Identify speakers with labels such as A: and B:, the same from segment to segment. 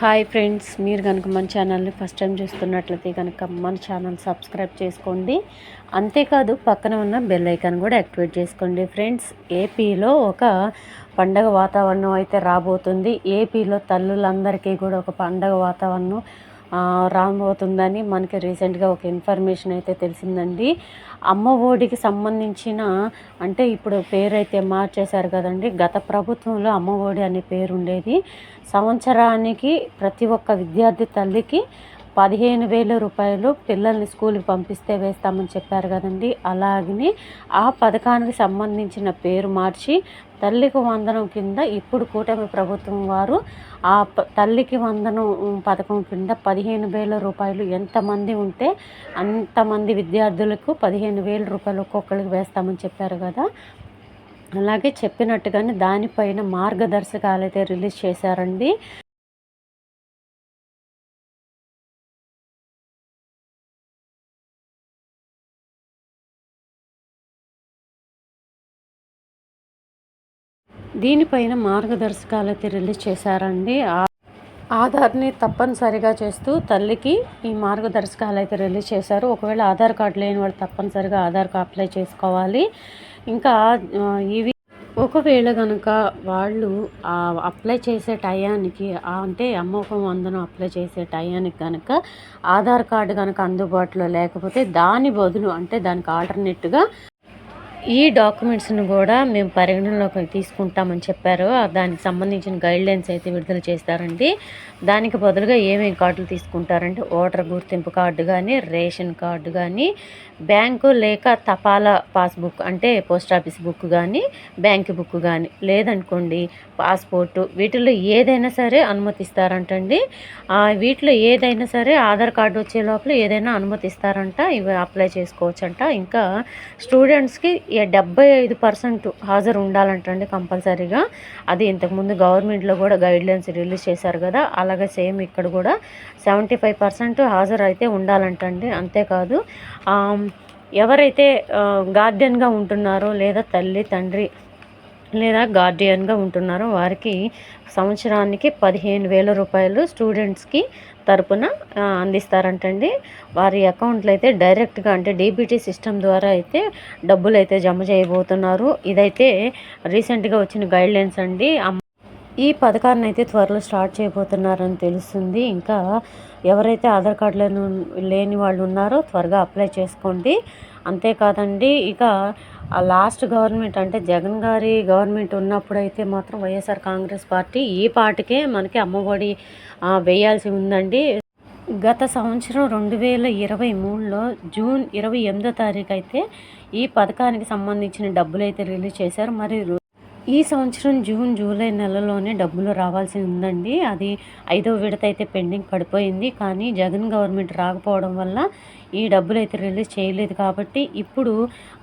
A: Hi friends మీరు కనుక మన ఛానల్ని ఫస్ట్ టైం చూస్తున్నట్లయితే కనుక మన ఛానల్ సబ్స్క్రైబ్ చేసుకోండి. అంతేకాదు పక్కన ఉన్న బెల్ ఐకాన్ కూడా యాక్టివేట్ చేసుకోండి ఫ్రెండ్స్. ఏపీలో ఒక పండగ వాతావరణం అయితే రాబోతుంది. ఏపీలో తల్లులందరికీ కూడా ఒక పండగ వాతావరణం రాబోతుందని మనకి రీసెంట్గా ఒక ఇన్ఫర్మేషన్ అయితే తెలిసిందండి. అమ్మ ఒడికి సంబంధించిన అంటే ఇప్పుడు పేరు అయితే మార్చేశారు కదండి గత ప్రభుత్వంలో అమ్మ ఒడి అనే పేరు ఉండేది సంవత్సరానికి ప్రతి ఒక్క విద్యార్థి తల్లికి పదిహేను వేల రూపాయలు పిల్లల్ని స్కూల్కి పంపిస్తే వేస్తామని చెప్పారు కదండి. అలాగని ఆ పథకానికి సంబంధించిన పేరు మార్చి తల్లికి వందనం కింద ఇప్పుడు కూటమి ప్రభుత్వం వారు ఆ తల్లికి వందనం పథకం కింద పదిహేను వేల రూపాయలు ఎంతమంది ఉంటే అంతమంది విద్యార్థులకు పదిహేను వేల రూపాయలు ఒక్కొక్కరికి వేస్తామని చెప్పారు కదా. అలాగే చెప్పినట్టుగానే దానిపైన మార్గదర్శకాలు అయితే రిలీజ్ చేశారండి. దీనిపైన మార్గదర్శకాలు అయితే రిలీజ్ చేశారండి. ఆధార్ని తప్పనిసరిగా చేస్తూ తల్లికి ఈ మార్గదర్శకాలు అయితే రిలీజ్ చేశారు. ఒకవేళ ఆధార్ కార్డు లేని వాళ్ళు తప్పనిసరిగా ఆధార్ కార్డు అప్లై చేసుకోవాలి. ఇంకా ఇవి ఒకవేళ కనుక వాళ్ళు అప్లై చేసే టయానికి అంటే అమ్మకం వందనం అప్లై చేసే టయానికి కనుక ఆధార్ కార్డు కనుక అందుబాటులో లేకపోతే దాని బదులు అంటే దానికి ఆల్టర్నేట్గా ఈ డాక్యుమెంట్స్ను కూడా మేము పరిగణనలోకి తీసుకుంటామని చెప్పారు. దానికి సంబంధించిన గైడ్లైన్స్ అయితే విడుదల చేస్తారండి. దానికి బదులుగా ఏమేమి కార్డులు తీసుకుంటారంటే ఓటర్ గుర్తింపు కార్డు కానీ రేషన్ కార్డు కానీ బ్యాంకు లేక తపాలా పాస్బుక్ అంటే పోస్ట్ ఆఫీస్ బుక్ కానీ బ్యాంక్ బుక్ కానీ లేదనుకోండి పాస్పోర్టు వీటిలో ఏదైనా సరే అనుమతిస్తారంటండి. వీటిలో ఏదైనా సరే ఆధార్ కార్డు వచ్చే లోపల ఏదైనా అనుమతిస్తారంట. ఇవి అప్లై చేసుకోవచ్చంట. ఇంకా స్టూడెంట్స్కి డెబ్బై ఐదు పర్సెంట్ హాజరు ఉండాలంటండి కంపల్సరీగా. అది ఇంతకుముందు గవర్నమెంట్లో కూడా గైడ్లైన్స్ రిలీజ్ చేశారు కదా అలాగే సేమ్ ఇక్కడ కూడా సెవెంటీ ఫైవ్ పర్సెంట్ హాజరు అయితే ఉండాలంటండి అంతేకాదు. ఎవరైతే గార్డెన్గా ఉంటున్నారో లేదా తల్లి తండ్రి లేదా గార్డియన్గా ఉంటున్నారో. వారికి సంవత్సరానికి పదిహేను వేల రూపాయలు స్టూడెంట్స్కి తరపున అందిస్తారంటండి. వారి అకౌంట్లో అయితే డైరెక్ట్గా అంటే డీబీటీ సిస్టమ్ ద్వారా అయితే డబ్బులు అయితే జమ చేయబోతున్నారు. ఇదైతే రీసెంట్గా వచ్చిన గైడ్లైన్స్ అండి. ఈ పథకాన్ని అయితే త్వరలో స్టార్ట్ చేయబోతున్నారని తెలుస్తుంది. ఇంకా ఎవరైతే ఆధార్ కార్డు లేని వాళ్ళు ఉన్నారో త్వరగా అప్లై చేసుకోండి. అంతేకాదండి ఇక ఆ లాస్ట్ గవర్నమెంట్ అంటే జగన్ గారి గవర్నమెంట్ ఉన్నప్పుడు అయితే మాత్రం వైఎస్ఆర్ కాంగ్రెస్ పార్టీ ఈ పాటికే మనకి అమ్మఒడి వేయాల్సి ఉందండి. గత సంవత్సరం రెండు వేల ఇరవై మూడులో జూన్ ఇరవై ఎనిమిదో తారీఖు అయితే ఈ పథకానికి సంబంధించిన డబ్బులు అయితే రిలీజ్ చేశారు. మరి ఈ సంవత్సరం జూన్ జూలై నెలలోనే డబ్బులు రావాల్సి ఉందండి. అది ఐదో విడత అయితే పెండింగ్ పడిపోయింది. కానీ జగన్ గవర్నమెంట్ రాకపోవడం వల్ల ఈ డబ్బులు అయితే రిలీజ్ చేయలేదు కాబట్టి ఇప్పుడు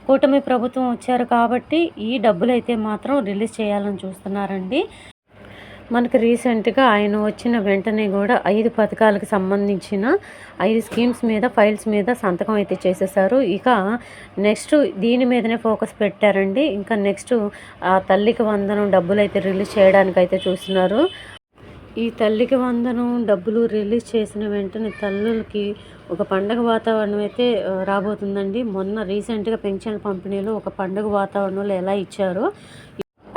A: కూటమి ప్రభుత్వం వచ్చారు కాబట్టి ఈ డబ్బులు అయితే మాత్రం రిలీజ్ చేయాలని చూస్తున్నారండి. మనకు రీసెంట్గా ఆయన వచ్చిన వెంటనే కూడా ఐదు పథకాలకు సంబంధించిన ఐదు స్కీమ్స్ మీద ఫైల్స్ మీద సంతకం అయితే చేసేసారు. ఇక నెక్స్ట్ దీని మీదనే ఫోకస్ పెట్టారండి. ఇంకా నెక్స్ట్ ఆ తల్లికి వందనం డబ్బులు అయితే రిలీజ్ చేయడానికి అయితే చూస్తున్నారు. ఈ తల్లికి వందనం డబ్బులు రిలీజ్ చేసిన వెంటనే తల్లులకి ఒక పండగ వాతావరణం అయితే రాబోతుందండి. మొన్న రీసెంట్గా పెన్షన్ పంపిణీలో ఒక పండుగ వాతావరణంలో ఎలా ఇచ్చారో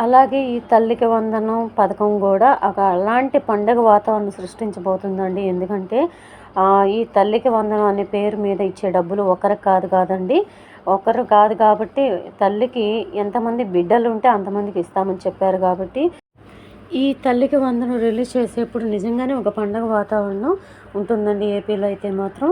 A: అలాగే ఈ తల్లికి వందనం పథకం కూడా ఒక అలాంటి పండగ వాతావరణం సృష్టించబోతుందండి. ఎందుకంటే ఈ తల్లికి వందనం అనే పేరు మీద ఇచ్చే డబ్బులు ఒకరికి కాదు కాదండి. ఒకరు కాదు కాబట్టి తల్లికి ఎంతమంది బిడ్డలు ఉంటే అంతమందికి ఇస్తామని చెప్పారు కాబట్టి ఈ తల్లికి వందనం రిలీజ్ చేసేప్పుడు నిజంగానే ఒక పండగ వాతావరణం ఉంటుందండి. ఏపీలో అయితే మాత్రం.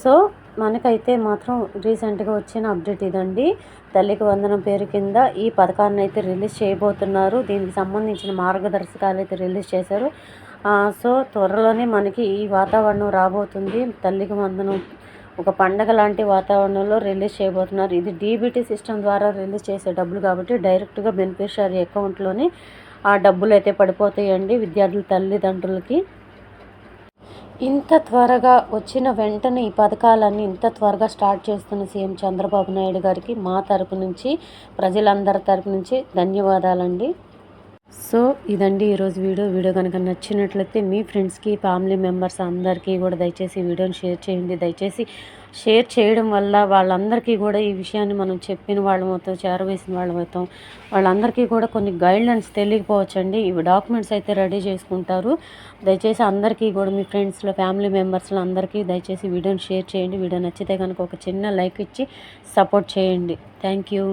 A: సో మనకైతే మాత్రం రీసెంట్గా వచ్చిన అప్డేట్ ఇదండి. తల్లికి వందనం పేరు కింద ఈ పథకాన్ని అయితే రిలీజ్ చేయబోతున్నారు. దీనికి సంబంధించిన మార్గదర్శకాలు అయితే రిలీజ్ చేశారు. సో త్వరలోనే మనకి ఈ వాతావరణం రాబోతుంది. తల్లికి వందనం ఒక పండగ లాంటి వాతావరణంలో రిలీజ్ చేయబోతున్నారు. ఇది డీబీటీ సిస్టమ్ ద్వారా రిలీజ్ చేసే డబ్బులు కాబట్టి డైరెక్ట్గా బెనిఫిషియరీ అకౌంట్లోనే ఆ డబ్బులు అయితే పడిపోతాయండి విద్యార్థుల తల్లిదండ్రులకి. ఇంత త్వరగా వచ్చిన వెంటనే ఈ పథకాలన్నీ ఇంత త్వరగా స్టార్ట్ చేస్తున్న సీఎం చంద్రబాబు నాయుడు గారికి మా తరపు నుంచి ప్రజలందరి తరపు నుంచి ధన్యవాదాలండి. సో ఇదండి ఈరోజు వీడియో. వీడియో కనుక నచ్చినట్లయితే మీ ఫ్రెండ్స్కి ఫ్యామిలీ మెంబర్స్ అందరికీ కూడా దయచేసి వీడియోని షేర్ చేయండి. దయచేసి షేర్ చేయడం వల్ల వాళ్ళందరికీ కూడా ఈ విషయాన్ని మనం చెప్పిన వాళ్ళమవుతాం చేరవేసిన వాళ్ళమవుతాం. వాళ్ళందరికీ కూడా కొన్ని గైడ్లైన్స్ తెలియకపోవచ్చండి. ఇవి డాక్యుమెంట్స్ అయితే రెడీ చేసుకుంటారు. దయచేసి అందరికీ కూడా మీ ఫ్రెండ్స్లో ఫ్యామిలీ మెంబర్స్లో అందరికీ దయచేసి వీడియోని షేర్ చేయండి. వీడియో నచ్చితే కనుక ఒక చిన్న లైక్ ఇచ్చి సపోర్ట్ చేయండి. Thank you.